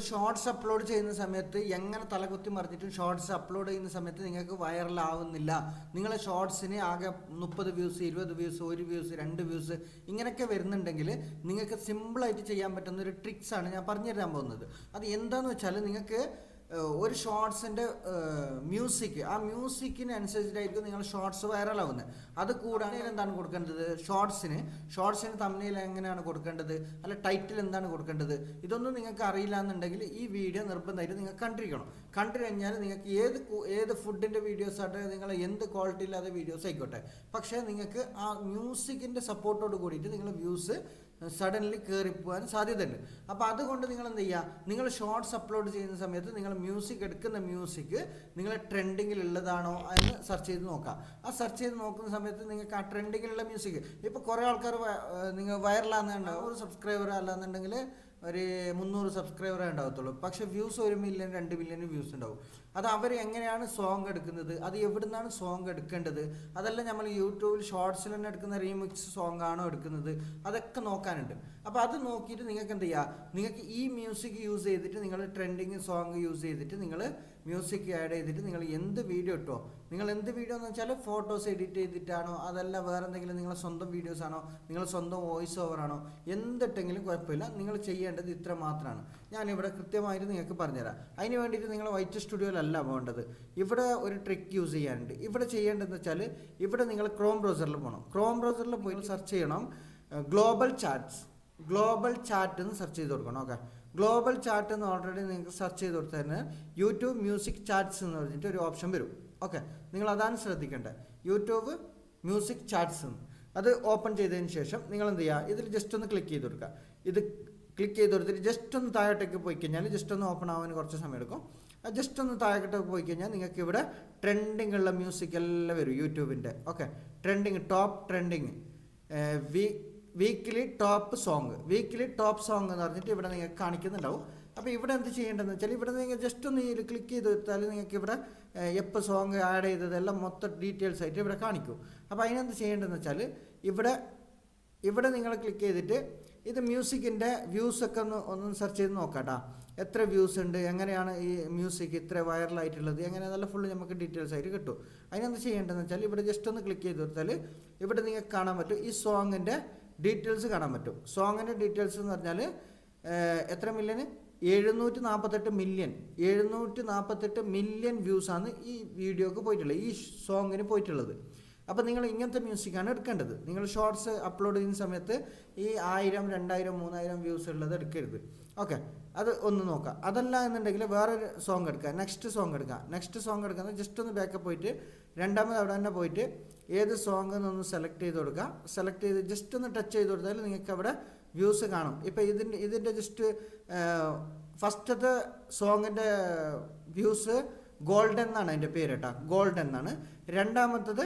Shorts upload ചെയ്യുന്ന സമയത്ത് എങ്ങനെ തലകുത്തി മറിഞ്ഞിട്ടും ഷോർട്സ് അപ്ലോഡ് ചെയ്യുന്ന സമയത്ത് നിങ്ങൾക്ക് വൈറലാവുന്നില്ല നിങ്ങളെ ഷോർട്സിന് ആകെ മുപ്പത് വ്യൂസ് ഇരുപത് വ്യൂസ് ഒരു വ്യൂസ് രണ്ട് വ്യൂസ് ഇങ്ങനെയൊക്കെ വരുന്നുണ്ടെങ്കിൽ നിങ്ങൾക്ക് സിമ്പിളായിട്ട് ചെയ്യാൻ പറ്റുന്ന ഒരു ട്രിക്സാണ് ഞാൻ പറഞ്ഞു തരാൻ പോകുന്നത്. അത് എന്താണെന്ന് വെച്ചാൽ നിങ്ങൾക്ക് ഒരു ഷോർട്സിന്റെ മ്യൂസിക് ആ മ്യൂസിക്കിനനുസരിച്ചിട്ടായിരിക്കും നിങ്ങൾ ഷോർട്സ് വൈറലാവുന്നത് അത് കൂടാതെ എന്താണ് കൊടുക്കേണ്ടത്? ഷോർട്സിന് ഷോർട്സിന് തമ്മിൽ എങ്ങനെയാണ് കൊടുക്കേണ്ടത്? അല്ല ടൈറ്റിൽ എന്താണ് കൊടുക്കേണ്ടത്? ഇതൊന്നും നിങ്ങൾക്ക് അറിയില്ല എന്നുണ്ടെങ്കിൽ ഈ വീഡിയോ നിർബന്ധമായിട്ട് നിങ്ങൾ കണ്ടിരിക്കണം. കണ്ടു കഴിഞ്ഞാൽ നിങ്ങൾക്ക് ഏത് ഏത് ഫുഡിന്റെ വീഡിയോസ് ആട്ടെ നിങ്ങൾ എന്ത് ക്വാളിറ്റി ഇല്ലാത്ത വീഡിയോസ് ആയിക്കോട്ടെ. പക്ഷേ നിങ്ങൾക്ക് ആ മ്യൂസിക്കിന്റെ സപ്പോർട്ടോട് കൂടിയിട്ട് നിങ്ങൾ വ്യൂസ് സഡൻലി കയറിപ്പോകാൻ സാധ്യതയുണ്ട്. അപ്പോൾ അതുകൊണ്ട് നിങ്ങൾ എന്ത് ചെയ്യുക? നിങ്ങൾ ഷോർട്സ് അപ്ലോഡ് ചെയ്യുന്ന സമയത്ത് നിങ്ങൾ മ്യൂസിക് എടുക്കുന്ന മ്യൂസിക് നിങ്ങൾ ട്രെൻഡിങ്ങിൽ ഉള്ളതാണോ എന്ന് സെർച്ച് ചെയ്ത് നോക്കാം ആ സെർച്ച് ചെയ്ത് നോക്കുന്ന സമയത്ത് നിങ്ങൾക്ക് ആ ട്രെൻഡിങ്ങിലുള്ള മ്യൂസിക് ഇപ്പോൾ കുറേ ആൾക്കാർ നിങ്ങൾ വൈറലാകുന്നുണ്ടാവും ഒരു സബ്സ്ക്രൈബർ അല്ലാന്നുണ്ടെങ്കിൽ ഒരു മുന്നൂറ് സബ്സ്ക്രൈബറേ ഉണ്ടാകത്തുള്ളൂ. പക്ഷെ വ്യൂസ് ഒരു മില്യൺ രണ്ട് മില്യൺ വ്യൂസ് ഉണ്ടാവും. അത് അവർ എങ്ങനെയാണ് സോങ് എടുക്കുന്നത്? അത് എവിടുന്നാണ് സോങ് എടുക്കേണ്ടത്? അതല്ല നമ്മൾ യൂട്യൂബിൽ ഷോർട്സിൽ തന്നെ എടുക്കുന്ന റീമിക്സ് സോങ് ആണോ എടുക്കുന്നത്? അതൊക്കെ നോക്കാനുണ്ട്. അപ്പോൾ അത് നോക്കിയിട്ട് നിങ്ങൾക്ക് എന്ത് ചെയ്യുക നിങ്ങൾക്ക് ഈ മ്യൂസിക് യൂസ് ചെയ്തിട്ട് നിങ്ങൾ ട്രെൻഡിങ് സോങ് യൂസ് ചെയ്തിട്ട് നിങ്ങൾ മ്യൂസിക് ആഡ് ചെയ്തിട്ട് നിങ്ങൾ എന്ത് വീഡിയോ ഇട്ടോ നിങ്ങൾ എന്ത് വീഡിയോ എന്ന് വെച്ചാൽ ഫോട്ടോസ് എഡിറ്റ് ചെയ്തിട്ടാണോ അതല്ല വേറെ എന്തെങ്കിലും നിങ്ങളെ സ്വന്തം വീഡിയോസ് ആണോ നിങ്ങൾ സ്വന്തം വോയിസ് ഓവർ ആണോ എന്തിട്ടെങ്കിലും കുഴപ്പമില്ല നിങ്ങൾ ചെയ്യേണ്ടത് ഇത്ര മാത്രമാണ്. ഞാനിവിടെ കൃത്യമായിട്ട് നിങ്ങൾക്ക് പറഞ്ഞുതരാം. അതിന് വേണ്ടിയിട്ട് നിങ്ങൾ വൈറ്റ് സ്റ്റുഡിയോയിലല്ല പോകേണ്ടത്. ഇവിടെ ഒരു ട്രിക്ക് യൂസ് ചെയ്യാനുണ്ട്. ഇവിടെ ചെയ്യേണ്ടതെന്ന് വെച്ചാൽ ഇവിടെ നിങ്ങൾ ക്രോം ബ്രൗസറിൽ പോകണം. ക്രോം ബ്രൗസറിൽ പോയി സെർച്ച് ചെയ്യണം ഗ്ലോബൽ ചാറ്റ്സ് ഗ്ലോബൽ ചാറ്റ് എന്ന് സെർച്ച് ചെയ്ത് കൊടുക്കണം ഓക്കെ ഗ്ലോബൽ ചാർട്ട് എന്ന് ഓൾറെഡി നിങ്ങൾക്ക് സെർച്ച് ചെയ്ത് കൊടുത്താൽ തന്നെ യൂട്യൂബ് മ്യൂസിക് ചാർട്ട്സ് എന്ന് പറഞ്ഞിട്ട് ഒരു ഓപ്ഷൻ വരും. ഓക്കെ നിങ്ങൾ അതാണ് ശ്രദ്ധിക്കേണ്ടത്. യൂട്യൂബ് മ്യൂസിക് ചാർട്ട്സ് എന്ന്. അത് ഓപ്പൺ ചെയ്തതിന് ശേഷം നിങ്ങൾ എന്ത് ചെയ്യുക? ഇതിൽ ജസ്റ്റ് ഒന്ന് ക്ലിക്ക് ചെയ്ത് കൊടുക്കുക. ഇത് ക്ലിക്ക് ചെയ്ത് കൊടുത്തിട്ട് ജസ്റ്റ് ഒന്ന് താഴോട്ടേക്ക് പോയി കഴിഞ്ഞാൽ ജസ്റ്റ് ഒന്ന് ഓപ്പൺ ആവാൻ കുറച്ച് സമയം എടുക്കും. ജസ്റ്റ് ഒന്ന് താഴോട്ടേക്ക് പോയി കഴിഞ്ഞാൽ നിങ്ങൾക്ക് ഇവിടെ ട്രെൻഡിങ് ഉള്ള മ്യൂസിക് എല്ലാം വരും യൂട്യൂബിന്റെ okay trending top trending we weekly top song weekly top song എന്ന് പറഞ്ഞിട്ട് ഇവിടെ നിങ്ങൾക്ക് കാണിക്കുന്നുണ്ടാവും. അപ്പോൾ ഇവിടെ എന്ത് ചെയ്യേണ്ടതെന്ന് വെച്ചാൽ ഇവിടെ നിങ്ങൾ ജസ്റ്റ് ഒന്ന് ക്ലിക്ക് ചെയ്ത് കൊടുത്താൽ നിങ്ങൾക്ക് ഇവിടെ എപ്പോൾ സോങ് ആഡ് ചെയ്തതെല്ലാം മൊത്തം ഡീറ്റെയിൽസ് ആയിട്ട് ഇവിടെ കാണിക്കും. അപ്പോൾ അതിനെന്ത് ചെയ്യേണ്ടതെന്ന് വെച്ചാൽ ഇവിടെ ഇവിടെ നിങ്ങൾ ക്ലിക്ക് ചെയ്തിട്ട് ഇത് മ്യൂസിക്കിന്റെ വ്യൂസ് ഒക്കെ ഒന്ന് ഒന്ന് സെർച്ച് ചെയ്ത് നോക്കാട്ടാ എത്ര വ്യൂസ് ഉണ്ട് എങ്ങനെയാണ് ഈ മ്യൂസിക് ഇത്ര വൈറലായിട്ടുള്ളത് എങ്ങനെ നല്ല ഫുള്ള് നമുക്ക് ഡീറ്റെയിൽസ് ആയിട്ട് കിട്ടും. അതിനെന്ത് ചെയ്യേണ്ടതെന്ന് വെച്ചാൽ ഇവിടെ ജസ്റ്റ് ഒന്ന് ക്ലിക്ക് ചെയ്ത് കൊടുത്താൽ ഇവിടെ നിങ്ങൾക്ക് കാണാൻ പറ്റും ഈ സോങ്ങിന്റെ ഡീറ്റെയിൽസ് കാണാൻ പറ്റും. സോങ്ങിന്റെ ഡീറ്റെയിൽസ് എന്ന് പറഞ്ഞാൽ എത്ര മില്യന് എഴുന്നൂറ്റി നാൽപ്പത്തെട്ട് മില്യൺ എഴുന്നൂറ്റി നാൽപ്പത്തെട്ട് മില്യൺ വ്യൂസാണ് ഈ വീഡിയോക്ക് പോയിട്ടുള്ളത് ഈ സോങ്ങിന് പോയിട്ടുള്ളത്. അപ്പോൾ നിങ്ങൾ ഇങ്ങനത്തെ മ്യൂസിക്കാണ് എടുക്കേണ്ടത്. നിങ്ങൾ ഷോർട്സ് അപ്ലോഡ് ചെയ്യുന്ന സമയത്ത് ഈ ആയിരം രണ്ടായിരം മൂന്നായിരം വ്യൂസ് ഉള്ളത് എടുക്കരുത്. ഓക്കെ അത് ഒന്ന് നോക്കാം. അതല്ല എന്നുണ്ടെങ്കിൽ വേറൊരു സോങ് എടുക്കുക നെക്സ്റ്റ് സോങ് എടുക്കുക നെക്സ്റ്റ് സോങ് എടുക്കുന്നത് ജസ്റ്റ് ഒന്ന് ബാക്കപ്പ് പോയിട്ട് രണ്ടാമത് അവിടെ തന്നെ പോയിട്ട് ഏത് സോങ് എന്നൊന്ന് സെലക്ട് ചെയ്ത് കൊടുക്കുക. സെലക്ട് ചെയ്ത് ജസ്റ്റ് ഒന്ന് ടച്ച് ചെയ്ത് കൊടുത്താൽ നിങ്ങൾക്ക് അവിടെ വ്യൂസ് കാണും. ഇപ്പോൾ ഇതിന്റെ ഇതിന്റെ ജസ്റ്റ് ഫസ്റ്റത്തെ സോങ്ങിന്റെ വ്യൂസ് ഗോൾഡൻ എന്നാണ് അതിന്റെ പേര് കേട്ടോ. ഗോൾഡൻ എന്നാണ്. രണ്ടാമത്തത്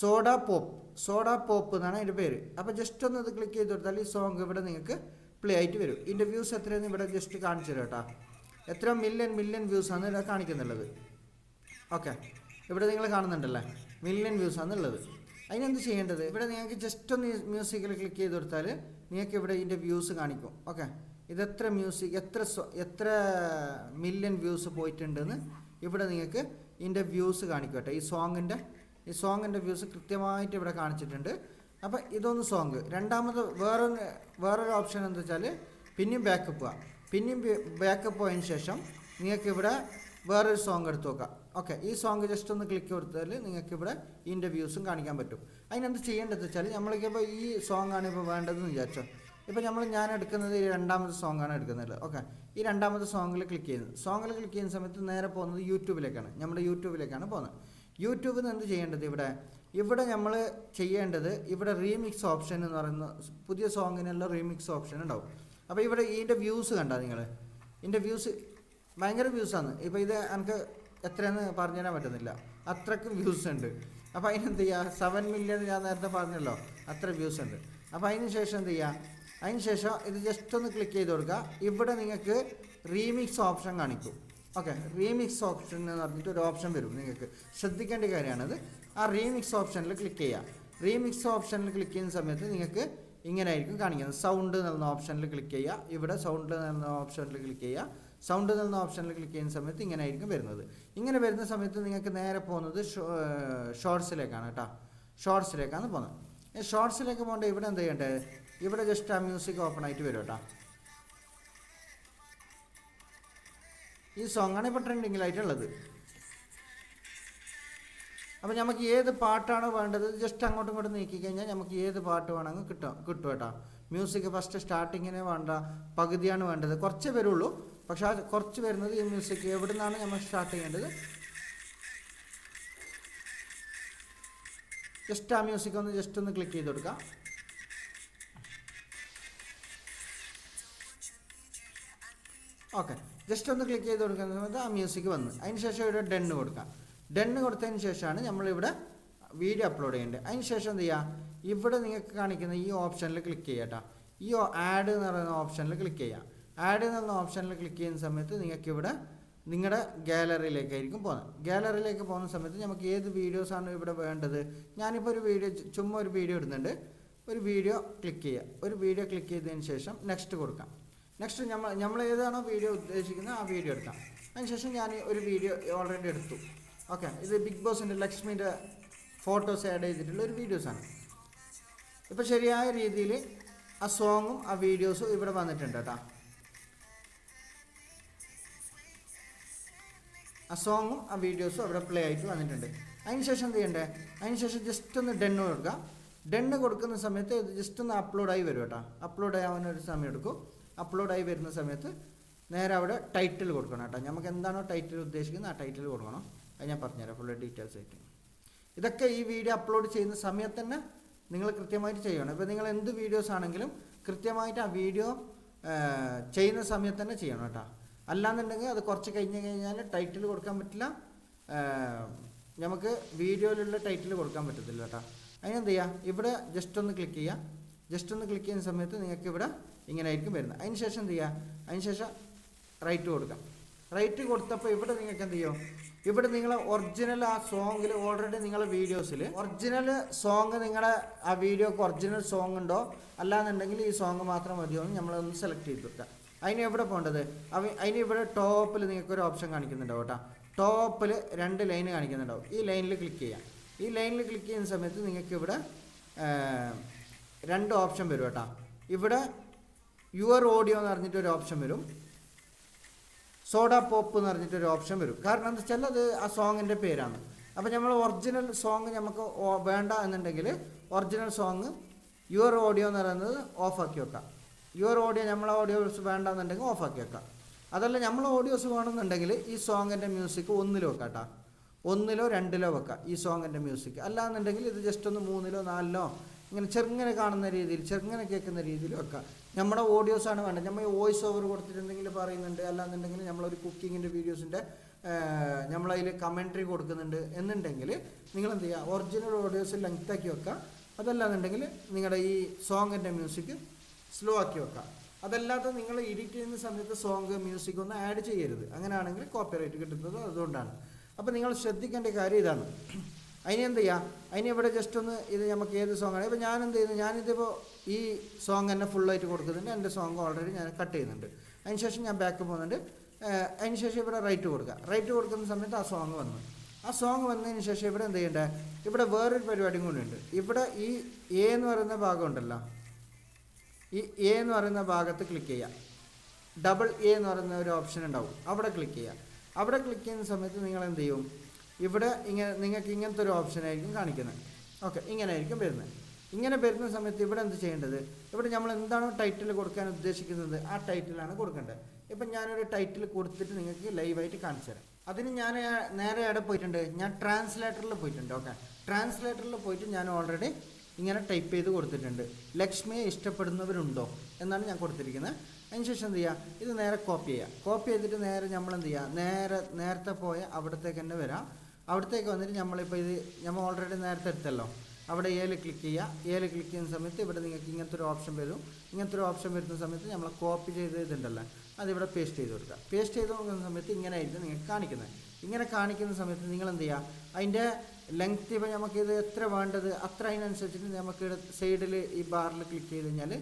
സോഡ പോപ്പ് സോഡ പോപ്പ് എന്നാണ് അതിന്റെ പേര്. അപ്പോൾ ജസ്റ്റ് ഒന്ന് ഇത് ക്ലിക്ക് ചെയ്ത് കൊടുത്താൽ ഈ സോങ് ഇവിടെ നിങ്ങൾക്ക് പ്ലേ ആയിട്ട് വരും. ഇതിന്റെ വ്യൂസ് എത്രയെന്ന് ഇവിടെ ജസ്റ്റ് കാണിച്ചു തരാം കേട്ടോ. എത്ര മില്യൺ മില്യൺ വ്യൂസാണ് ഇവിടെ കാണിക്കുന്നുള്ളത്. ഓക്കെ ഇവിടെ നിങ്ങൾ കാണുന്നുണ്ടല്ലേ? മില്യൺ വ്യൂസാണ് ഉള്ളത്. അതിനെന്ത് ചെയ്യേണ്ടത്? ഇവിടെ നിങ്ങൾക്ക് ജസ്റ്റ് ഒന്ന് മ്യൂസിക്കിൽ ക്ലിക്ക് ചെയ്ത് കൊടുത്താൽ നിങ്ങൾക്ക് ഇവിടെ ഇതിന്റെ വ്യൂസ് കാണിക്കും. ഓക്കെ ഇതെത്ര മ്യൂസിക് എത്ര എത്ര മില്യൺ വ്യൂസ് പോയിട്ടുണ്ടെന്ന് ഇവിടെ നിങ്ങൾക്ക് ഇതിന്റെ വ്യൂസ് കാണിക്കും കേട്ടോ. ഈ സോങ്ങിന്റെ ഈ സോങ്ങിന്റെ വ്യൂസ് കൃത്യമായിട്ട് ഇവിടെ കാണിച്ചിട്ടുണ്ട്. അപ്പോൾ ഇതൊന്ന് സോങ് രണ്ടാമത് വേറൊന്ന് വേറൊരു ഓപ്ഷൻ എന്താ വെച്ചാൽ പിന്നെയും ബാക്കപ്പ് പോവാം പിന്നെയും ബാക്കപ്പ് പോയതിന് ശേഷം നിങ്ങൾക്ക് ഇവിടെ വേറൊരു സോങ് എടുത്ത് നോക്കാം. ഓക്കെ ഈ സോങ് ജസ്റ്റ് ഒന്ന് ക്ലിക്ക് കൊടുത്താൽ നിങ്ങൾക്ക് ഇവിടെ ഇതിന്റെ വ്യൂസും കാണിക്കാൻ പറ്റും. അതിനെന്ത് ചെയ്യേണ്ടതെന്ന് വെച്ചാൽ നമ്മൾക്കിപ്പോൾ ഈ സോങ് ആണ് ഇപ്പോൾ വേണ്ടതെന്ന് വിചാരിച്ചോ. ഇപ്പോൾ നമ്മൾ ഞാൻ എടുക്കുന്നത് ഈ രണ്ടാമത്തെ സോങ് ആണ് എടുക്കുന്നത്. ഓക്കെ ഈ രണ്ടാമത്തെ സോങ്ങിൽ ക്ലിക്ക് ചെയ്യുന്നത്. സോങ്ങിൽ ക്ലിക്ക് ചെയ്യുന്ന സമയത്ത് നേരെ പോകുന്നത് യൂട്യൂബിലേക്കാണ് നമ്മുടെ യൂട്യൂബിലേക്കാണ് പോകുന്നത്. യൂട്യൂബിൽ നിന്ന് എന്ത് ചെയ്യേണ്ടത് ഇവിടെ? ഇവിടെ നമ്മൾ ചെയ്യേണ്ടത് ഇവിടെ റീമിക്സ് ഓപ്ഷൻ എന്ന് പറയുന്ന പുതിയ സോങ്ങിനുള്ള റീമിക്സ് ഓപ്ഷൻ ഉണ്ടാവും. അപ്പോൾ ഇവിടെ ഇതിന്റെ വ്യൂസ് കണ്ടോ നിങ്ങൾ ഇതിന്റെ വ്യൂസ് ഭയങ്കര വ്യൂസാണ് ഇപ്പോൾ ഇത് എനിക്ക് എത്രയെന്ന് പറഞ്ഞു തരാൻ പറ്റുന്നില്ല. അത്രക്കും വ്യൂസ് ഉണ്ട്. അപ്പോൾ അതിനെന്ത് ചെയ്യുക സെവൻ മില്യൺ ഞാൻ നേരത്തെ പറഞ്ഞല്ലോ. അത്ര വ്യൂസ് ഉണ്ട്. അപ്പോൾ അതിന് ശേഷം എന്ത് ചെയ്യുക അതിന് ശേഷം ഇത് ജസ്റ്റ് ഒന്ന് ക്ലിക്ക് ചെയ്ത് കൊടുക്കുക ഇവിടെ നിങ്ങൾക്ക് റീമിക്സ് ഓപ്ഷൻ കാണിക്കും. ഓക്കെ റീമിക്സ് ഓപ്ഷൻ എന്ന് പറഞ്ഞിട്ട് ഒരു ഓപ്ഷൻ വരും നിങ്ങൾക്ക്. ശ്രദ്ധിക്കേണ്ട കാര്യമാണത്. ആ റീമിക്സ് ഓപ്ഷനിൽ ക്ലിക്ക് ചെയ്യുക റീമിക്സ് ഓപ്ഷനിൽ ക്ലിക്ക് ചെയ്യുന്ന സമയത്ത് നിങ്ങൾക്ക് ഇങ്ങനെ ആയിരിക്കും കാണിക്കുന്നത്. സൗണ്ട് നൽകുന്ന ഓപ്ഷനിൽ ക്ലിക്ക് ചെയ്യുക. ഇവിടെ സൗണ്ട് എന്ന ഓപ്ഷനിൽ ക്ലിക്ക് ചെയ്യുക. സൗണ്ട് നൽകുന്ന ഓപ്ഷനിൽ ക്ലിക്ക് ചെയ്യുന്ന സമയത്ത് ഇങ്ങനെ ആയിരിക്കും വരുന്നത്. ഇങ്ങനെ വരുന്ന സമയത്ത് നിങ്ങൾക്ക് നേരെ പോകുന്നത് ഷോർട്സിലേക്കാണ് കേട്ടോ. ഷോർട്സിലേക്കാണ് പോകുന്നത്. ഷോർട്സിലേക്ക് പോകേണ്ട ഇവിടെ എന്ത് ചെയ്യണ്ടേ? ഇവിടെ ജസ്റ്റ് ആ മ്യൂസിക് ഓപ്പൺ ആയിട്ട് വരും കേട്ടോ. ഈ സോങ്ങാണ് ഇപ്പോൾ ട്രെൻഡിങ്ങിലായിട്ടുള്ളത് അപ്പോൾ നമുക്ക് ഏത് പാട്ടാണ് വേണ്ടത് ജസ്റ്റ് അങ്ങോട്ടും ഇങ്ങോട്ടും നീക്കി കഴിഞ്ഞാൽ നമുക്ക് ഏത് പാട്ട് വേണമെങ്കിൽ കിട്ടും കിട്ടും കേട്ടോ. മ്യൂസിക് ഫസ്റ്റ് സ്റ്റാർട്ടിങ്ങിന് വേണ്ട പകുതിയാണ് വേണ്ടത്. കുറച്ച് വരുള്ളൂ പക്ഷെ ആ കുറച്ച് വരുന്നത് ഈ മ്യൂസിക് എവിടെ നിന്നാണ് നമ്മൾ സ്റ്റാർട്ട് ചെയ്യേണ്ടത്? ജസ്റ്റ് ആ മ്യൂസിക് ഒന്ന് ജസ്റ്റ് ഒന്ന് ക്ലിക്ക് ചെയ്ത് കൊടുക്കാം. ഓക്കെ ജസ്റ്റ് ഒന്ന് ക്ലിക്ക് ചെയ്ത് കൊടുക്കുന്ന സമയത്ത് ആ മ്യൂസിക് വന്നു. അതിന് ശേഷം ഇവിടെ ഡെണ്ണ് കൊടുക്കാം. ഡെണ്ണ് കൊടുത്തതിന് ശേഷമാണ് നമ്മളിവിടെ വീഡിയോ അപ്ലോഡ് ചെയ്യേണ്ടത്. അതിന് ശേഷം എന്ത് ചെയ്യുക ഇവിടെ നിങ്ങൾക്ക് കാണിക്കുന്ന ഈ ഓപ്ഷനിൽ ക്ലിക്ക് ചെയ്യാം ഈ ആഡ് എന്ന് പറയുന്ന ഓപ്ഷനിൽ ക്ലിക്ക് ചെയ്യാം. ആഡ് എന്നുള്ള ഓപ്ഷനിൽ ക്ലിക്ക് ചെയ്യുന്ന സമയത്ത് നിങ്ങൾക്ക് ഇവിടെ നിങ്ങളുടെ ഗാലറിയിലേക്കായിരിക്കും പോകുന്നത്. ഗാലറിയിലേക്ക് പോകുന്ന സമയത്ത് നമുക്ക് ഏത് വീഡിയോസാണ് ഇവിടെ വേണ്ടത്? ഞാനിപ്പോൾ ഒരു വീഡിയോ ചുമ്മാ ഒരു വീഡിയോ ഇടുന്നുണ്ട്. ഒരു വീഡിയോ ക്ലിക്ക് ചെയ്യുക ഒരു വീഡിയോ ക്ലിക്ക് ചെയ്തതിന് ശേഷം നെക്സ്റ്റ് കൊടുക്കാം. നെക്സ്റ്റ് നമ്മൾ നമ്മൾ ഏതാണോ വീഡിയോ ഉദ്ദേശിക്കുന്നത് ആ വീഡിയോ എടുക്കാം. അതിനുശേഷം ഞാൻ ഒരു വീഡിയോ ഓൾറെഡി എടുത്തു. ഓക്കെ ഇത് ബിഗ് ബോസിന്റെ ലക്ഷ്മിന്റെ ഫോട്ടോസ് ആഡ് ചെയ്തിട്ടുള്ള ഒരു വീഡിയോസാണ് ഇപ്പോൾ ശരിയായ രീതിയിൽ ആ സോങ്ങും ആ വീഡിയോസും ഇവിടെ വന്നിട്ടുണ്ട് കേട്ടോ. ആ സോങ്ങും ആ വീഡിയോസും അവിടെ പ്ലേ ആയിട്ട് വന്നിട്ടുണ്ട്. അതിനുശേഷം എന്ത് ചെയ്യണ്ടേ? അതിനുശേഷം ജസ്റ്റ് ഒന്ന് ഡെണ്ണ് കൊടുക്കുക ഡെണ്ണ് കൊടുക്കുന്ന സമയത്ത് ഇത് ജസ്റ്റ് ഒന്ന് അപ്ലോഡായി വരും കേട്ടോ. അപ്ലോഡ് ആവാൻ ഒരു സമയം എടുക്കും. അപ്ലോഡായി വരുന്ന സമയത്ത് നേരെ അവിടെ ടൈറ്റിൽ കൊടുക്കണം കേട്ടോ. നമുക്ക് എന്താണോ ടൈറ്റിൽ ഉദ്ദേശിക്കുന്നത് ആ ടൈറ്റിൽ കൊടുക്കണം. അത് ഞാൻ പറഞ്ഞുതരാം. ഫുൾ ഡീറ്റെയിൽസ് ആയിട്ട്. ഇതൊക്കെ ഈ വീഡിയോ അപ്ലോഡ് ചെയ്യുന്ന സമയത്ത് തന്നെ നിങ്ങൾ കൃത്യമായിട്ട് ചെയ്യണം. ഇപ്പോൾ നിങ്ങൾ എന്ത് വീഡിയോസ് ആണെങ്കിലും കൃത്യമായിട്ട് ആ വീഡിയോ ചെയ്യുന്ന സമയത്ത് തന്നെ ചെയ്യണം കേട്ടോ. അല്ലാന്നുണ്ടെങ്കിൽ അത് കുറച്ച് കഴിഞ്ഞ് കഴിഞ്ഞാൽ ടൈറ്റിൽ കൊടുക്കാൻ പറ്റില്ല. നമുക്ക് വീഡിയോയിലുള്ള ടൈറ്റിൽ കൊടുക്കാൻ പറ്റത്തില്ല കേട്ടോ. അതിനെന്ത് ചെയ്യുക ഇവിടെ ജസ്റ്റ് ഒന്ന് ക്ലിക്ക് ചെയ്യുക. ജസ്റ്റ് ഒന്ന് ക്ലിക്ക് ചെയ്യുന്ന സമയത്ത് നിങ്ങൾക്ക് ഇവിടെ ഇങ്ങനെ ആയിരിക്കും വരുന്നത്. അതിന് ശേഷം എന്ത് ചെയ്യുക? അതിന് ശേഷം റൈറ്റ് കൊടുക്കാം. റൈറ്റ് കൊടുത്തപ്പോൾ ഇവിടെ നിങ്ങൾക്ക് എന്ത് ചെയ്യും? ഇവിടെ നിങ്ങൾ ഒറിജിനൽ ആ സോങ്ങിൽ ഓൾറെഡി നിങ്ങളെ വീഡിയോസിൽ ഒറിജിനൽ സോങ് നിങ്ങളുടെ ആ വീഡിയോക്ക് ഒറിജിനൽ സോങ് ഉണ്ടോ? അല്ലാന്നുണ്ടെങ്കിൽ ഈ സോങ് മാത്രം മതിയോ എന്ന് നമ്മളൊന്ന് സെലക്ട് ചെയ്ത് വെക്കുക. അതിന് എവിടെ പോകേണ്ടത്? അതിന് ഇവിടെ ടോപ്പിൽ നിങ്ങൾക്ക് ഒരു ഓപ്ഷൻ കാണിക്കുന്നുണ്ടാവും കേട്ടോ. ടോപ്പിൽ രണ്ട് ലൈൻ കാണിക്കുന്നുണ്ടാവും. ഈ ലൈനിൽ ക്ലിക്ക് ചെയ്യാം. ഈ ലൈനിൽ ക്ലിക്ക് ചെയ്യുന്ന സമയത്ത് നിങ്ങൾക്ക് ഇവിടെ രണ്ട് ഓപ്ഷൻ വരും കേട്ടോ. ഇവിടെ യുവർ ഓഡിയോ എന്ന് പറഞ്ഞിട്ട് ഒരു ഓപ്ഷൻ വരും. സോഡ പോപ്പ് എന്ന് പറഞ്ഞിട്ടൊരു ഓപ്ഷൻ വരും. കാരണം എന്താ വെച്ചാൽ അത് ആ സോങ്ങിന്റെ പേരാണ്. അപ്പോൾ നമ്മൾ ഒറിജിനൽ സോങ് നമുക്ക് വേണ്ട എന്നുണ്ടെങ്കിൽ ഒറിജിനൽ സോങ് യുവർ ഓഡിയോ എന്ന് പറയുന്നത് ഓഫാക്കി വെക്കാം. യുവർ ഓഡിയോ നമ്മളെ ഓഡിയോസ് വേണ്ട എന്നുണ്ടെങ്കിൽ ഓഫാക്കി വെക്കാം. അതല്ല നമ്മൾ ഓഡിയോസ് വേണമെന്നുണ്ടെങ്കിൽ ഈ സോങ്ങിന്റെ മ്യൂസിക് ഒന്നിലോ വെക്കാം കേട്ടോ ഒന്നിലോ രണ്ടിലോ വെക്കാം ഈ സോങ്ങിന്റെ മ്യൂസിക് അല്ലാന്നുണ്ടെങ്കിൽ ഇത് ജസ്റ്റ് ഒന്ന് മൂന്നിലോ നാലിലോ ഇങ്ങനെ ചെറുങ്ങനെ കാണുന്ന രീതിയിൽ ചെറുങ്ങനെ കേൾക്കുന്ന രീതിയിൽ വെക്കാം നമ്മുടെ ഓഡിയോസാണ് വേണ്ടത്. നമ്മൾ വോയിസ് ഓവർ കൊടുത്തിട്ടുണ്ടെങ്കിൽ പറയുന്നുണ്ട് അല്ലാന്നുണ്ടെങ്കിൽ നമ്മളൊരു കുക്കിങ്ങിന്റെ വീഡിയോസിന്റെ നമ്മളതിൽ കമൻട്രി കൊടുക്കുന്നുണ്ട് എന്നുണ്ടെങ്കിൽ നിങ്ങൾ എന്ത് ചെയ്യുക? ഒറിജിനൽ ഓഡിയോസ് ലെങ്ത്താക്കി വെക്കുക. അതല്ലാന്നുണ്ടെങ്കിൽ നിങ്ങളുടെ ഈ സോങ്ങിന്റെ മ്യൂസിക് സ്ലോ ആക്കി വെക്കാം അതല്ലാതെ നിങ്ങൾ എഡിറ്റ് ചെയ്യുന്ന സമയത്ത് സോങ് മ്യൂസിക് ഒന്നും ആഡ് ചെയ്യരുത്. അങ്ങനെയാണെങ്കിൽ കോപ്പിറൈറ്റ് കിട്ടുന്നത് അതുകൊണ്ടാണ്. അപ്പോൾ നിങ്ങൾ ശ്രദ്ധിക്കേണ്ട കാര്യം ഇതാണ്. അതിന് എന്ത് ചെയ്യുക ഇവിടെ ജസ്റ്റ് ഒന്ന് ഇത് നമുക്ക് ഏത് സോങ്ങാണ് ഇപ്പോൾ ഞാൻ എന്ത് ചെയ്യുന്നു? ഞാനിതിപ്പോൾ ഈ സോങ് തന്നെ ഫുള്ളായിട്ട് കൊടുക്കുന്നുണ്ട് എന്റെ സോങ് ഓൾറെഡി ഞാൻ കട്ട് ചെയ്യുന്നുണ്ട്. അതിന് ശേഷം ഞാൻ ബാക്ക് പോകുന്നുണ്ട്. അതിനുശേഷം അതിന് ശേഷം ഇവിടെ റൈറ്റ് കൊടുക്കുക. റൈറ്റ് കൊടുക്കുന്ന സമയത്ത് ആ സോങ് വന്നു. ആ സോങ് വന്നതിന് ശേഷം ഇവിടെ എന്ത് ചെയ്യേണ്ടത് ഇവിടെ വേറൊരു പരിപാടിയും കൂടി ഉണ്ട്. ഇവിടെ ഈ എ എന്ന് പറയുന്ന ഭാഗം ഉണ്ടല്ലോ. ഈ എ എന്ന് പറയുന്ന ഭാഗത്ത് ക്ലിക്ക് ചെയ്യുക. ഡബിൾ എ എന്ന് പറയുന്ന ഒരു ഓപ്ഷൻ ഉണ്ടാവും. അവിടെ ക്ലിക്ക് ചെയ്യുക. അവിടെ ക്ലിക്ക് ചെയ്യുന്ന സമയത്ത് നിങ്ങൾ എന്ത് ചെയ്യും? ഇവിടെ ഇങ്ങനെ നിങ്ങൾക്ക് ഇങ്ങനത്തെ ഒരു ഓപ്ഷൻ ആയിരിക്കും കാണിക്കുന്നത്. ഓക്കെ ഇങ്ങനെ ആയിരിക്കും വരുന്നത്. ഇങ്ങനെ വരുന്ന സമയത്ത് ഇവിടെ എന്ത് ചെയ്യേണ്ടത്? ഇവിടെ നമ്മൾ എന്താണോ ടൈറ്റിൽ കൊടുക്കാൻ ഉദ്ദേശിക്കുന്നത്? ആ ടൈറ്റിലാണ് കൊടുക്കേണ്ടത്. ഇപ്പം ഞാനൊരു ടൈറ്റിൽ കൊടുത്തിട്ട് നിങ്ങൾക്ക് ലൈവായിട്ട് കാണിച്ചു തരാം. അതിന് ഞാൻ നേരെ എവിടെ പോയിട്ടുണ്ട്? ഞാൻ ട്രാൻസ്ലേറ്ററിൽ പോയിട്ടുണ്ട്. ഓക്കെ ട്രാൻസ്ലേറ്ററിൽ പോയിട്ട് ഞാൻ ഓൾറെഡി ഇങ്ങനെ ടൈപ്പ് ചെയ്ത് കൊടുത്തിട്ടുണ്ട്. ലക്ഷ്മിയെ ഇഷ്ടപ്പെടുന്നവരുണ്ടോ? എന്നാണ് ഞാൻ കൊടുത്തിരിക്കുന്നത്. അതിനുശേഷം എന്ത് ചെയ്യുക ഇത് നേരെ കോപ്പി ചെയ്യുക കോപ്പി ചെയ്തിട്ട് നേരെ നമ്മൾ എന്ത് ചെയ്യുക നേരെ നേരത്തെ പോയ അവിടത്തേക്ക് തന്നെ വരാം. അവിടത്തേക്ക് വന്നിട്ട് നമ്മളിപ്പോൾ ഇത് നമ്മൾ ഓൾറെഡി നേരത്തെ എടുത്തല്ലോ. അവിടെ ഏൽ ക്ലിക്ക് ചെയ്യുക ഏൽ ക്ലിക്ക് ചെയ്യുന്ന സമയത്ത് ഇവിടെ നിങ്ങൾക്ക് ഇങ്ങനത്തെ ഒരു ഓപ്ഷൻ വരും. ഇങ്ങനത്തെ ഒരു ഓപ്ഷൻ വരുന്ന സമയത്ത് നമ്മൾ കോപ്പി ചെയ്ത് ഇതുണ്ടല്ലോ. അതിവിടെ പേസ്റ്റ് ചെയ്ത് കൊടുക്കുക. പേസ്റ്റ് ചെയ്ത് നോക്കുന്ന സമയത്ത് ഇങ്ങനെ ആയിരിക്കും നിങ്ങൾക്ക് കാണിക്കുന്നത്. ഇങ്ങനെ കാണിക്കുന്ന സമയത്ത് നിങ്ങൾ എന്ത് ചെയ്യുക അതിന്റെ ലെങ്ത് ഇപ്പോൾ നമുക്കിത് എത്ര വേണ്ടത് അത്ര അതിനനുസരിച്ചിട്ട് നമുക്ക് സൈഡിൽ ഈ ബാറിൽ ക്ലിക്ക് ചെയ്ത് കഴിഞ്ഞാൽ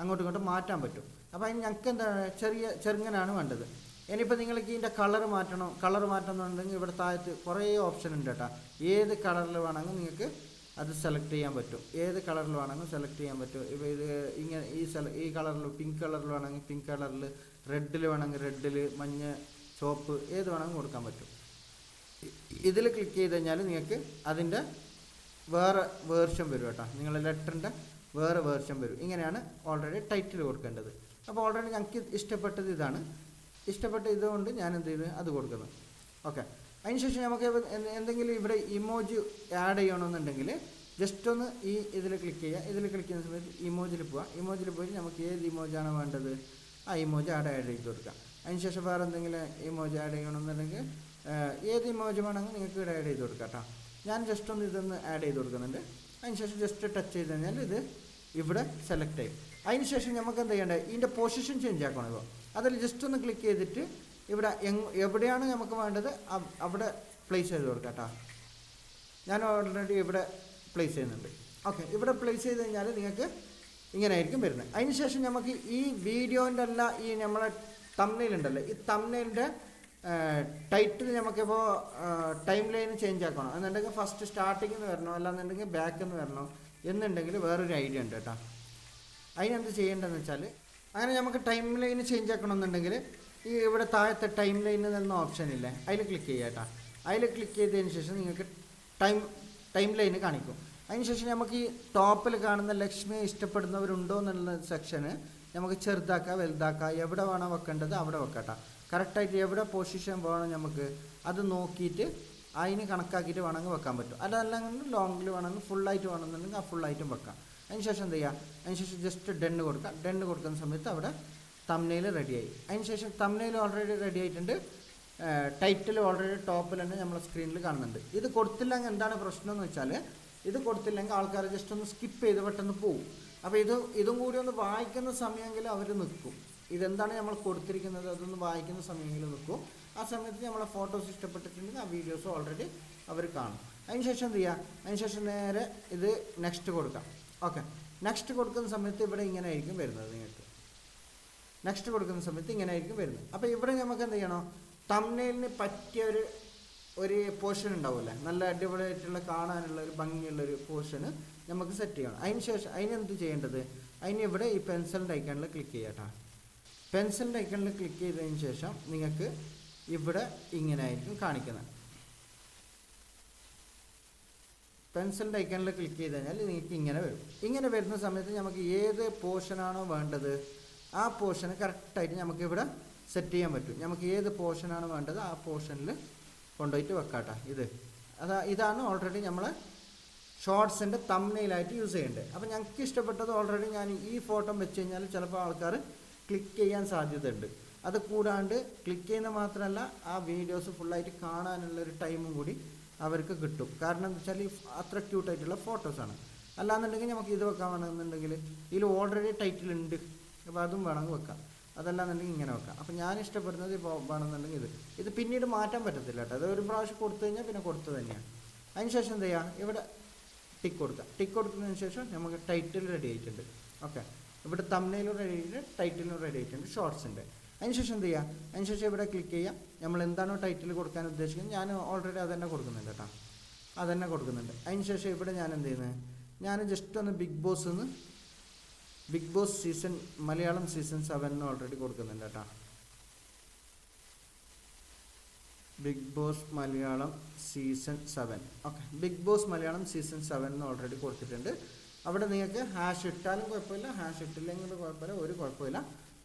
അങ്ങോട്ടും ഇങ്ങോട്ടും മാറ്റാൻ പറ്റും. അപ്പോൾ അതിന് ഞങ്ങൾക്ക് എന്താണ് ചെറിയ ചെറുങ്ങനാണ് വേണ്ടത്. ഇനിയിപ്പോൾ നിങ്ങൾക്ക് ഇതിന്റെ കളർ മാറ്റണം കളർ മാറ്റണമെന്നുണ്ടെങ്കിൽ ഇവിടെ താഴത്ത് കുറേ ഓപ്ഷൻ ഉണ്ട് കേട്ടോ. ഏത് കളറിൽ വേണമെങ്കിൽ നിങ്ങൾക്ക് അത് സെലക്ട് ചെയ്യാൻ പറ്റും. ഏത് കളറിൽ വേണമെങ്കിൽ സെലക്ട് ചെയ്യാൻ പറ്റും. ഇപ്പോൾ ഇത് ഇങ്ങനെ ഈ സെല ഈ കളറിൽ പിങ്ക് കളറിൽ വേണമെങ്കിൽ പിങ്ക് കളറിൽ റെഡിൽ വേണമെങ്കിൽ റെഡിൽ മഞ്ഞ ചുവപ്പ് ഏത് വേണമെങ്കിൽ കൊടുക്കാൻ പറ്റും. ഇതിൽ ക്ലിക്ക് ചെയ്ത് കഴിഞ്ഞാൽ നിങ്ങൾക്ക് അതിന്റെ വേറെ വേർഷൻ വരും കേട്ടോ. നിങ്ങളുടെ ലെറ്ററിന്റെ വേറെ വേർഷൻ വരും. ഇങ്ങനെയാണ് ഓൾറെഡി ടൈറ്റിൽ കൊടുക്കേണ്ടത്. അപ്പോൾ ഓൾറെഡി ഞങ്ങൾക്ക് ഇഷ്ടപ്പെട്ടത് ഇതാണ്. ഇഷ്ടപ്പെട്ട ഇതുകൊണ്ട് ഞാൻ എന്ത് ചെയ്ത് അത് കൊടുക്കുന്നു. ഓക്കെ. അതിനുശേഷം നമുക്ക് എന്തെങ്കിലും ഇവിടെ ഇമോജി ആഡ് ചെയ്യണമെന്നുണ്ടെങ്കിൽ ജസ്റ്റ് ഒന്ന് ഈ ഇതിൽ ക്ലിക്ക് ചെയ്യുക. ഇതിൽ ക്ലിക്ക് ചെയ്യുന്ന സമയത്ത് ഇമോജിൽ പോവുക. ഇമോജിൽ പോയി നമുക്ക് ഏത് ഇമോജാണ് വേണ്ടത്? ആ ഇമോജി ആഡ് ആഡ് ചെയ്ത് കൊടുക്കുക. അതിനുശേഷം വേറെ എന്തെങ്കിലും ഇമോജി ആഡ് ചെയ്യണമെന്നുണ്ടെങ്കിൽ ഏത് ഇമോജി വേണമെങ്കിൽ നിങ്ങൾക്ക് ഇവിടെ ആഡ് ചെയ്ത് കൊടുക്കാം കേട്ടോ. ഞാൻ ജസ്റ്റ് ഒന്ന് ഇതൊന്ന് ആഡ് ചെയ്ത് കൊടുക്കുന്നുണ്ട്. അതിനുശേഷം ജസ്റ്റ് ടച്ച് ചെയ്ത് കഴിഞ്ഞാൽ ഇത് ഇവിടെ സെലക്ട് ചെയ്യും. അതിനുശേഷം നമുക്ക് എന്ത് ചെയ്യേണ്ടത് ഇതിന്റെ പൊസിഷൻ ചേഞ്ച് ആക്കണം ഇപ്പോൾ അതിൽ ജസ്റ്റ് ഒന്ന് ക്ലിക്ക് ചെയ്തിട്ട് ഇവിടെ എവിടെയാണ് നമുക്ക് വേണ്ടത്? അവിടെ പ്ലേസ് ചെയ്ത് കൊടുക്കാം കേട്ടോ. ഞാൻ ഓൾറെഡി ഇവിടെ പ്ലേസ് ചെയ്യുന്നുണ്ട്. ഓക്കെ ഇവിടെ പ്ലേസ് ചെയ്ത് കഴിഞ്ഞാൽ നിങ്ങൾക്ക് ഇങ്ങനെ ആയിരിക്കും വരുന്നത്. അതിനുശേഷം നമുക്ക് ഈ വീഡിയോന്റെ അല്ല ഈ നമ്മളെ തമ്മിലുണ്ടല്ലോ ഈ തമ്മിലിന്റെ ടൈറ്റിൽ നമുക്കിപ്പോൾ ടൈം ലൈൻ ചേഞ്ച് ആക്കണം. എന്നുണ്ടെങ്കിൽ ഫസ്റ്റ് സ്റ്റാർട്ടിങ്ങിൽ നിന്ന് വരണോ? അല്ലാന്നുണ്ടെങ്കിൽ ബാക്കിൽ നിന്ന് വരണോ? എന്നുണ്ടെങ്കിൽ വേറൊരു ഐഡിയ ഉണ്ട് കേട്ടോ. അതിനെന്ത് ചെയ്യേണ്ടതെന്ന് വെച്ചാൽ അങ്ങനെ നമുക്ക് ടൈം ലൈൻ ചേഞ്ച് ആക്കണമെന്നുണ്ടെങ്കിൽ ഈ ഇവിടെ താഴത്തെ ടൈം ലൈനിൽ നിന്ന് ഓപ്ഷൻ ഇല്ലേ അതിൽ ക്ലിക്ക് ചെയ്യുക കേട്ടോ. അതിൽ ക്ലിക്ക് ചെയ്തതിന് ശേഷം നിങ്ങൾക്ക് ടൈം ടൈം ലൈന് കാണിക്കും. അതിനുശേഷം നമുക്ക് ഈ ടോപ്പിൽ കാണുന്ന ലക്ഷ്മിയെ ഇഷ്ടപ്പെടുന്നവരുണ്ടോ എന്നുള്ള സെക്ഷന് നമുക്ക് ചെറുതാക്കുക വലുതാക്കുക. എവിടെ വേണോ വെക്കേണ്ടത് അവിടെ വെക്കട്ടോ കറക്റ്റായിട്ട് എവിടെ പൊസിഷൻ വേണം നമുക്ക് അത് നോക്കിയിട്ട് അതിന് കണക്കാക്കിയിട്ട് വേണമെങ്കിൽ വെക്കാൻ പറ്റും. അതല്ലെങ്കിൽ ലോങ്ങിൽ വേണമെങ്കിൽ ഫുള്ളായിട്ട് വേണമെന്നുണ്ടെങ്കിൽ ആ ഫുള്ളായിട്ടും വെക്കാം. അതിനുശേഷം എന്ത് ചെയ്യുക അതിനുശേഷം ജസ്റ്റ് ഡെണ്ണ് കൊടുക്കുക. ഡെണ്ണ് കൊടുക്കുന്ന സമയത്ത് അവിടെ തമ്നയിൽ റെഡിയായി അതിനുശേഷം തമ്നയിൽ ഓൾറെഡി റെഡി ആയിട്ടുണ്ട്. ടൈറ്റിൽ ഓൾറെഡി ടോപ്പിൽ തന്നെ നമ്മളെ സ്ക്രീനിൽ കാണുന്നുണ്ട്. ഇത് കൊടുത്തില്ലെങ്കിൽ എന്താണ് പ്രശ്നം എന്ന് വെച്ചാൽ ഇത് കൊടുത്തില്ലെങ്കിൽ ആൾക്കാർ ജസ്റ്റ് ഒന്ന് സ്കിപ്പ് ചെയ്ത് പെട്ടെന്ന് പോകും അപ്പോൾ ഇത് ഇതും കൂടി ഒന്ന് വായിക്കുന്ന സമയമെങ്കിലും അവർ നിൽക്കും. ഇതെന്താണ് നമ്മൾ കൊടുത്തിരിക്കുന്നത്? അതൊന്ന് വായിക്കുന്ന സമയമെങ്കിലും നിൽക്കും. ആ സമയത്ത് നമ്മളെ ഫോട്ടോസ് ഇഷ്ടപ്പെട്ടിട്ടുണ്ടെങ്കിൽ ആ വീഡിയോസ് ഓൾറെഡി അവർ കാണും. അതിനുശേഷം എന്ത് ചെയ്യുക അതിനുശേഷം നേരെ ഇത് നെക്സ്റ്റ് കൊടുക്കാം. ഓക്കെ നെക്സ്റ്റ് കൊടുക്കുന്ന സമയത്ത് ഇവിടെ ഇങ്ങനെ ആയിരിക്കും വരുന്നത് നിങ്ങൾക്ക്. നെക്സ്റ്റ് കൊടുക്കുന്ന സമയത്ത് ഇങ്ങനെ ആയിരിക്കും വരുന്നത്. അപ്പോൾ ഇവിടെ നമുക്ക് എന്ത് ചെയ്യണം? തമ്നയിലിന് പറ്റിയ ഒരു ഒരു പോർഷൻ ഉണ്ടാവില്ലേ നല്ല അടിപൊളിയായിട്ടുള്ള കാണാനുള്ള ഒരു ഭംഗിയുള്ള ഒരു പോർഷൻ നമുക്ക് സെറ്റ് ചെയ്യണം. അതിന് ശേഷം അതിനെന്ത് ചെയ്യേണ്ടത്? അതിന് ഇവിടെ ഈ പെൻസിലിന്റെ ഐക്കണിൽ ക്ലിക്ക് ചെയ്യാട്ടോ പെൻസിലിന്റെ ഐക്കണിൽ ക്ലിക്ക് ചെയ്തതിന് ശേഷം നിങ്ങൾക്ക് ഇവിടെ ഇങ്ങനെ ആയിരിക്കും കാണിക്കുന്നത്. പെൻസിലിന്റെ ഐക്കണിൽ ക്ലിക്ക് ചെയ്ത് കഴിഞ്ഞാൽ നിങ്ങൾക്ക് ഇങ്ങനെ വരും. ഇങ്ങനെ വരുന്ന സമയത്ത് നമുക്ക് ഏത് പോർഷനാണോ വേണ്ടത് ആ പോർഷന് കറക്റ്റായിട്ട് നമുക്ക് ഇവിടെ സെറ്റ് ചെയ്യാൻ പറ്റും. നമുക്ക് ഏത് പോർഷനാണ് വേണ്ടത് ആ പോർഷനിൽ കൊണ്ടുപോയിട്ട് വെക്കാട്ടോ ഇത്. അതാ ഇതാണ് ഓൾറെഡി നമ്മൾ ഷോർട്സിന്റെ തമ്മിലായിട്ട് യൂസ് ചെയ്യേണ്ടത് അപ്പോൾ ഞങ്ങൾക്ക് ഇഷ്ടപ്പെട്ടത് ഓൾറെഡി ഞാൻ ഈ ഫോട്ടോ വെച്ച് കഴിഞ്ഞാൽ ചിലപ്പോൾ ആൾക്കാർ ക്ലിക്ക് ചെയ്യാൻ സാധ്യതയുണ്ട്. അത് കൂടാണ്ട് ക്ലിക്ക് ചെയ്യുന്ന മാത്രമല്ല ആ വീഡിയോസ് ഫുള്ളായിട്ട് കാണാനുള്ളൊരു ടൈമും കൂടി അവർക്ക് കിട്ടും. കാരണം എന്താ വെച്ചാൽ ഈ അത്ര ക്യൂട്ടായിട്ടുള്ള ഫോട്ടോസാണ് അല്ലാന്നുണ്ടെങ്കിൽ നമുക്ക് ഇത് വെക്കാൻ വേണമെന്നുണ്ടെങ്കിൽ ഇതിൽ ഓൾറെഡി ടൈറ്റിൽ ഉണ്ട്. അപ്പോൾ അതും വേണമെങ്കിൽ വെക്കാം. അതല്ലാന്നുണ്ടെങ്കിൽ ഇങ്ങനെ വെക്കാം. അപ്പോൾ ഞാൻ ഇഷ്ടപ്പെടുന്നത് ഇപ്പോൾ വേണമെന്നുണ്ടെങ്കിൽ ഇത്. ഇത് പിന്നീട് മാറ്റാൻ പറ്റത്തില്ല കേട്ടോ. അത് ഒരു പ്രാവശ്യം കൊടുത്തു കഴിഞ്ഞാൽ പിന്നെ കൊടുത്തു തന്നെയാണ് അതിനുശേഷം എന്ത് ചെയ്യുക ഇവിടെ ടിക്ക് കൊടുക്കുക. ടിക്ക് കൊടുക്കുന്നതിന് ശേഷം നമുക്ക് ടൈറ്റിൽ റെഡി ആയിട്ടുണ്ട്. ഓക്കെ ഇവിടെ തമ്മിലും റെഡി ആയിട്ടുണ്ട് ടൈറ്റിലും റെഡി ആയിട്ടുണ്ട് ഷോർട്സിന്റെ അതിനുശേഷം എന്ത് ചെയ്യുക അതിനുശേഷം ഇവിടെ ക്ലിക്ക് ചെയ്യുക നമ്മൾ എന്താണോ ടൈറ്റിൽ കൊടുക്കാൻ ഉദ്ദേശിക്കുന്നത് ഞാൻ ഓൾറെഡി അതന്നെ കൊടുക്കുന്നുണ്ട് കേട്ടോ. അതന്നെ കൊടുക്കുന്നുണ്ട്. അതിനുശേഷം ഇവിടെ ഞാൻ എന്ത് ചെയ്യുന്നത് ഞാൻ ജസ്റ്റ് ഒന്ന് ബിഗ് ബോസ് എന്ന് Bigg Boss season Malayalam season seven already കൊടുക്കുന്നുണ്ട് കേട്ടോ. Bigg Boss Malayalam season seven okay Bigg Boss Malayalam season seven എന്ന് ഓൾറെഡി കൊടുത്തിട്ടുണ്ട്. അവിടെ നിങ്ങൾക്ക് ഹാഷ് ഇട്ടാലും കുഴപ്പമില്ല ഹാഷ് ഇട്ടില്ലെങ്കിലും കുഴപ്പമില്ല ഒരു കുഴപ്പമില്ല.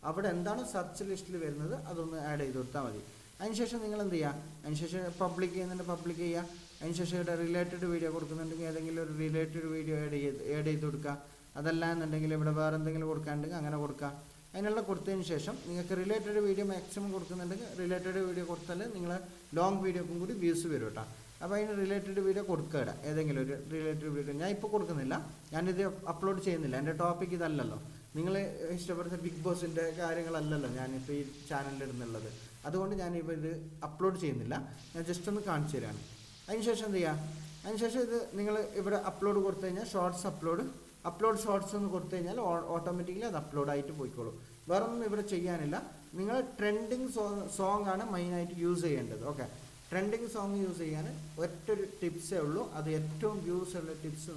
അവിടെ എന്താണ് സെർച്ച് ലിസ്റ്റിൽ വരുന്നത് അതൊന്ന് ആഡ് ചെയ്ത് കൊടുത്താൽ മതി. അതിനുശേഷം നിങ്ങൾ എന്ത് ചെയ്യുക അതിനുശേഷം പബ്ലിക് ചെയ്യുന്നുണ്ട് പബ്ലിക് ചെയ്യുക അതിനുശേഷം ഇവിടെ റിലേറ്റഡ് വീഡിയോ കൊടുക്കുന്നുണ്ടെങ്കിൽ ഏതെങ്കിലും ഒരു റിലേറ്റഡ് വീഡിയോ ആഡ് ചെയ്ത് ആഡ് ചെയ്ത് കൊടുക്കുക അതല്ല എന്നുണ്ടെങ്കിൽ ഇവിടെ വേറെ എന്തെങ്കിലും കൊടുക്കാനുണ്ടെങ്കിൽ അങ്ങനെ കൊടുക്കുക അതിനുള്ള കൊടുത്തതിന് ശേഷം നിങ്ങൾക്ക് റിലേറ്റഡ് വീഡിയോ മാക്സിമം കൊടുക്കുന്നുണ്ടെങ്കിൽ റിലേറ്റഡ് വീഡിയോ കൊടുത്താൽ നിങ്ങൾ ലോങ് വീഡിയോക്കും കൂടി വ്യൂസ് വരും കേട്ടോ. അപ്പോൾ അതിന് റിലേറ്റഡ് വീഡിയോ കൊടുക്കുക. ഏതെങ്കിലും ഒരു റിലേറ്റഡ് വീഡിയോ ഞാൻ ഇപ്പോൾ കൊടുക്കുന്നില്ല. ഞാനിത് അപ്ലോഡ് ചെയ്യുന്നില്ല. എന്റെ ടോപ്പിക് ഇതല്ലല്ലോ. നിങ്ങൾ ഇഷ്ടപ്പെടുന്ന ബിഗ് ബോസിന്റെ കാര്യങ്ങളല്ലല്ലോ ഞാനിപ്പോൾ ഈ ചാനലിൽ ഇടുന്നുള്ളത്. അതുകൊണ്ട് ഞാൻ ഇപ്പോൾ ഇത് അപ്ലോഡ് ചെയ്യുന്നില്ല. ഞാൻ ജസ്റ്റ് ഒന്ന് കാണിച്ചു തരാണ്. അതിനുശേഷം എന്ത് ചെയ്യുക അതിനുശേഷം ഇത് നിങ്ങൾ ഇവിടെ അപ്ലോഡ് കൊടുത്തു കഴിഞ്ഞാൽ ഷോർട്സ് അപ്ലോഡ് അപ്ലോഡ് ഷോർട്സ് എന്ന് കൊടുത്തു കഴിഞ്ഞാൽ ഓട്ടോമാറ്റിക്കലി അത് അപ്ലോഡ് ആയിട്ട് പോയിക്കോളും. വേറെ ഒന്നും ഇവിടെ ചെയ്യാനില്ല. നിങ്ങൾ ട്രെൻഡിങ് സോങ് ആണ് മെയിനായിട്ട് യൂസ് ചെയ്യേണ്ടത്. ഓക്കെ ട്രെൻഡിങ് സോങ് യൂസ് ചെയ്യാൻ ഒറ്റൊരു ടിപ്സേ ഉള്ളൂ. അത് ഏറ്റവും വ്യൂസ് ഉള്ള ടിപ്സ്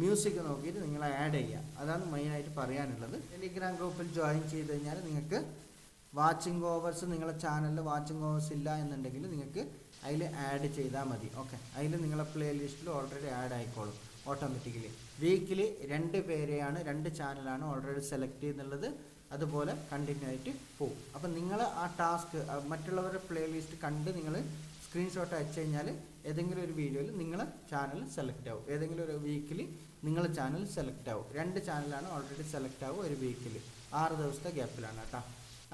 മ്യൂസിക് നോക്കിയിട്ട് നിങ്ങൾ ആഡ് ചെയ്യുക അതാണ് മെയിനായിട്ട് പറയാനുള്ളത്. ടെലിഗ്രാം ഗ്രൂപ്പിൽ ജോയിൻ ചെയ്ത് കഴിഞ്ഞാൽ നിങ്ങൾക്ക് വാച്ചിങ് ഓവേഴ്സ് നിങ്ങളുടെ ചാനലിൽ വാച്ചിങ് ഓവേഴ്സ് ഇല്ല എന്നുണ്ടെങ്കിൽ നിങ്ങൾക്ക് അതിൽ ആഡ് ചെയ്താൽ മതി. ഓക്കെ അതിൽ നിങ്ങളെ പ്ലേലിസ്റ്റിൽ ഓൾറെഡി ആഡ് ആയിക്കോളും ഓട്ടോമാറ്റിക്കലി വീക്കിലി രണ്ട് പേരെയാണ് രണ്ട് ചാനലാണ് ഓൾറെഡി സെലക്ട് ചെയ്യുന്നുള്ളത്. അതുപോലെ കണ്ടിന്യൂ ആയിട്ട് പോകും അപ്പം നിങ്ങൾ ആ ടാസ്ക് മറ്റുള്ളവരുടെ പ്ലേലിസ്റ്റ് കണ്ട് നിങ്ങൾ സ്ക്രീൻഷോട്ട് അയച്ചു കഴിഞ്ഞാൽ ഏതെങ്കിലും ഒരു വീഡിയോയിൽ നിങ്ങളെ ചാനൽ സെലക്ട് ആവും. ഏതെങ്കിലും ഒരു വീക്കിലി നിങ്ങളെ ചാനൽ സെലക്ട് ആവും. രണ്ട് ചാനലാണ് ഓൾറെഡി സെലക്ട് ആവും ഒരു വീക്കിൽ ആറ് ദിവസത്തെ ഗ്യാപ്പിലാണ് കേട്ടോ.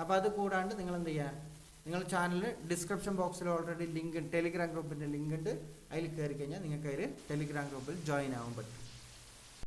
അപ്പോൾ അത് കൂടാണ്ട് നിങ്ങൾ എന്ത് ചെയ്യുക നിങ്ങൾ ചാനലിൽ ഡിസ്ക്രിപ്ഷൻ ബോക്സിൽ ഓൾറെഡി ലിങ്ക് ടെലിഗ്രാം ഗ്രൂപ്പിന്റെ ലിങ്ക് ഉണ്ട് അതിൽ കയറി കഴിഞ്ഞാൽ നിങ്ങൾക്ക് അതിൽ ടെലിഗ്രാം ഗ്രൂപ്പിൽ ജോയിൻ ആവാൻ പറ്റും.